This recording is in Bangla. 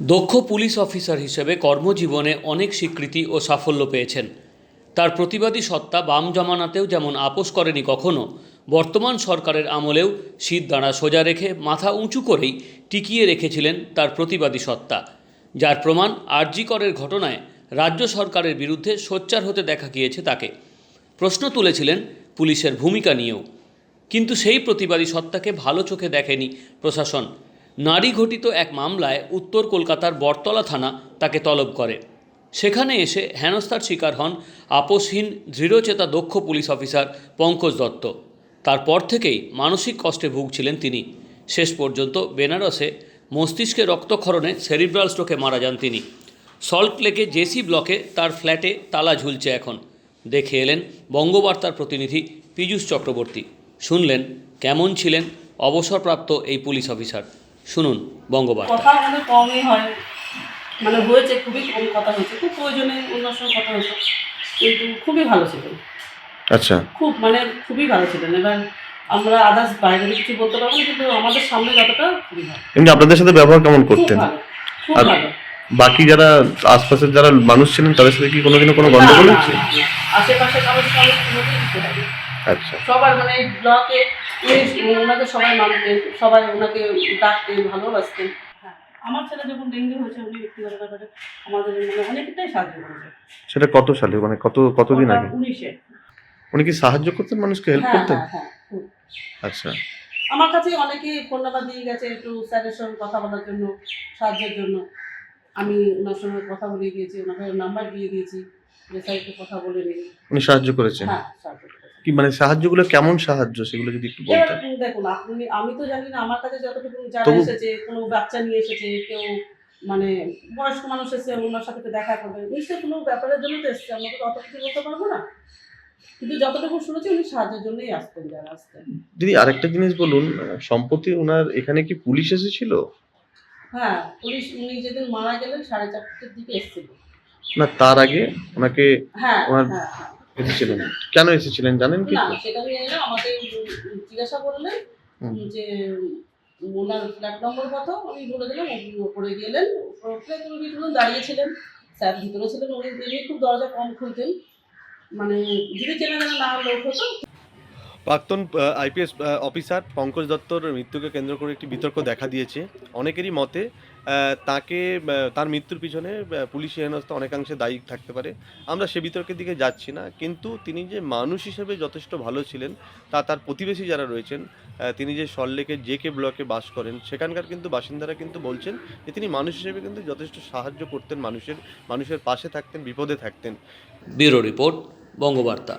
দক্ষ পুলিশ অফিসার হিসেবে কর্মজীবনে অনেক স্বীকৃতি ও সাফল্য পেয়েছেন। তার প্রতিবাদী সত্তা বাম জমানাতেও যেমন আপোষ করেনি কখনো, বর্তমান সরকারের আমলেও শীত দাঁড়া সোজা রেখে মাথা উঁচু করেই টিকিয়ে রেখেছিলেন তার প্রতিবাদী সত্তা। যার প্রমাণ আরজি করের ঘটনায় রাজ্য সরকারের বিরুদ্ধে সোচ্চার হতে দেখা গিয়েছে তাকে। প্রশ্ন তুলেছিলেন পুলিশের ভূমিকা নিয়েও। কিন্তু সেই প্রতিবাদী সত্তাকে ভালো চোখে দেখেনি প্রশাসন। নারী ঘটিত এক মামলায় উত্তর কলকাতার বটতলা থানা তাকে তলব করে। সেখানে এসে হেনস্থার শিকার হন আপোষহীন, দৃঢ়চেতা দক্ষ পুলিশ অফিসার পঙ্কজ দত্ত। তারপর থেকেই মানসিক কষ্টে ভুগছিলেন তিনি। শেষ পর্যন্ত বেনারসে মস্তিষ্কে রক্তক্ষরণে সেরিব্রাল স্ট্রোকে মারা যান তিনি। সল্ট লেকে জেসি ব্লকে তার ফ্ল্যাটে তালা ঝুলছে এখন। দেখে এলেন বঙ্গবার্তার প্রতিনিধি পীযূষ চক্রবর্তী। শুনলেন কেমন ছিলেন অবসরপ্রাপ্ত এই পুলিশ অফিসার। শুনুন বঙ্গবার্তা। কথা মানে কমই হয়। মানে হয়েছে খুবই কম কথা হয়েছে খুব প্রয়োজনে অন্যান্য সঙ্গে কথা হতো কিন্তু খুবই ভালো ছিলেন আচ্ছা। খুব মানে খুবই ভালো ছিলেন এবার আমরা আদার্স বাইরে কিছু বলতে পারব না কিন্তু আমাদের সামনে যতটা খুবই ভালো। এমনি আপনাদের সাথে ব্যবহার কেমন করতেন? খুব আর- ভালো। বাকি যারা আশপাশের যারা মানুষ ছিলেন তাদের সাথে কি কোনোদিনও কোনো গন্ডগোল হচ্ছে। আশেপাশে কারোর সঙ্গে কোনোদিন। আচ্ছা। সবার মানে ব্লকে ওনাকে সবাই মানতেন সবাই ওনাকে ডাকতেন ভালোবাসতেন হ্যাঁ আমার ছেলে যখন ডেঙ্গু হয়েছে উনি ব্যক্তিগত ব্যাপারে আমাদের মানে অনেকটাই সাহায্য করেছে। সেটা কত সালে? মানে কত কতদিন আগে? উনিশে। উনি কি সাহায্য করতেন মানুষকে হেল্প হ্যাঁ করতেন? হ্যাঁ হ্যাঁ। আচ্ছা। আমার কাছে অনেকে ফোন নাম্বার দিয়ে গেছে একটু স্যারের সঙ্গে কথা বলার জন্য সাহায্যের জন্য। আমি ওনার সঙ্গে কথা বলে দিয়েছি ওনাকে নাম্বার দিয়ে দিয়েছি যে স্যার একটু কথা বলে নিন। উনি সাহায্য করেছেন? হ্যাঁ। কি মানে সাহায্যগুলো কেমন সাহায্য সেগুলো যদি একটু বলতেন। দেখুন আপনি আমি তো জানি না আমার কাছে যতটুকু যারা এসেছে কোনো বাচ্চা নিয়ে এসেছে কেউ মানে বয়স্ক মানুষ এসে ওনার সাথে দেখা করবে। নিশ্চয়ই কোনো ব্যাপারের জন্য তো এসছে আমরা তো অত কিছু বলতে পারব না। কিন্তু যতটুকু শুনেছি উনি সাহায্যের জন্যই আসতেন যারা আসতেন। দিদি আরেকটা জিনিস বলুন সম্প্রতি ওনার এখানে কি পুলিশ এসেছিল? হ্যাঁ পুলিশ উনি যেদিন মারা গেলেন সাড়ে চারটের দিকে এসেছিল। না তার আগে ওনাকে হ্যাঁ হ্যাঁ হ্যাঁ। এসেছিলেন। কেন এসেছিলেন জানেন কি? না সেটা আমি জানি না আমাকে জিজ্ঞাসা করলেন যে ওনার ফ্ল্যাট নম্বর কত? আমি বলে দিলাম উনি ওপরে গেলেন ওপরে উনি কিছুক্ষণ দাঁড়িয়েছিলেন স্যার ভিতরে ছিলেন উনি এমনি খুব দরজা কম খুলতেন। মানে যদি চেনা জানা না লোক হতো। প্রাক্তন আইপিএস অফিসার পঙ্কজ দত্তর মৃত্যুকে কেন্দ্র করে একটি বিতর্ক দেখা দিয়েছে। অনেকেরই মতে তাকে তার মৃত্যুর পিছনে পুলিশি হেনস্থা অনেকাংশে দায়ী থাকতে পারে। আমরা সে বিতর্কের দিকে যাচ্ছি না, কিন্তু তিনি যে মানুষ হিসেবে যথেষ্ট ভালো ছিলেন, তা তার প্রতিবেশী যারা রয়েছেন তিনি যে সল্লেকের জে কে ব্লকে বাস করেন, সেখানকার কিন্তু বাসিন্দারা কিন্তু বলছেন যে তিনি মানুষ হিসেবে কিন্তু যথেষ্ট সাহায্য করতেন মানুষের মানুষের পাশে থাকতেন, বিপদে থাকতেন। Bureau report, Bangabarta.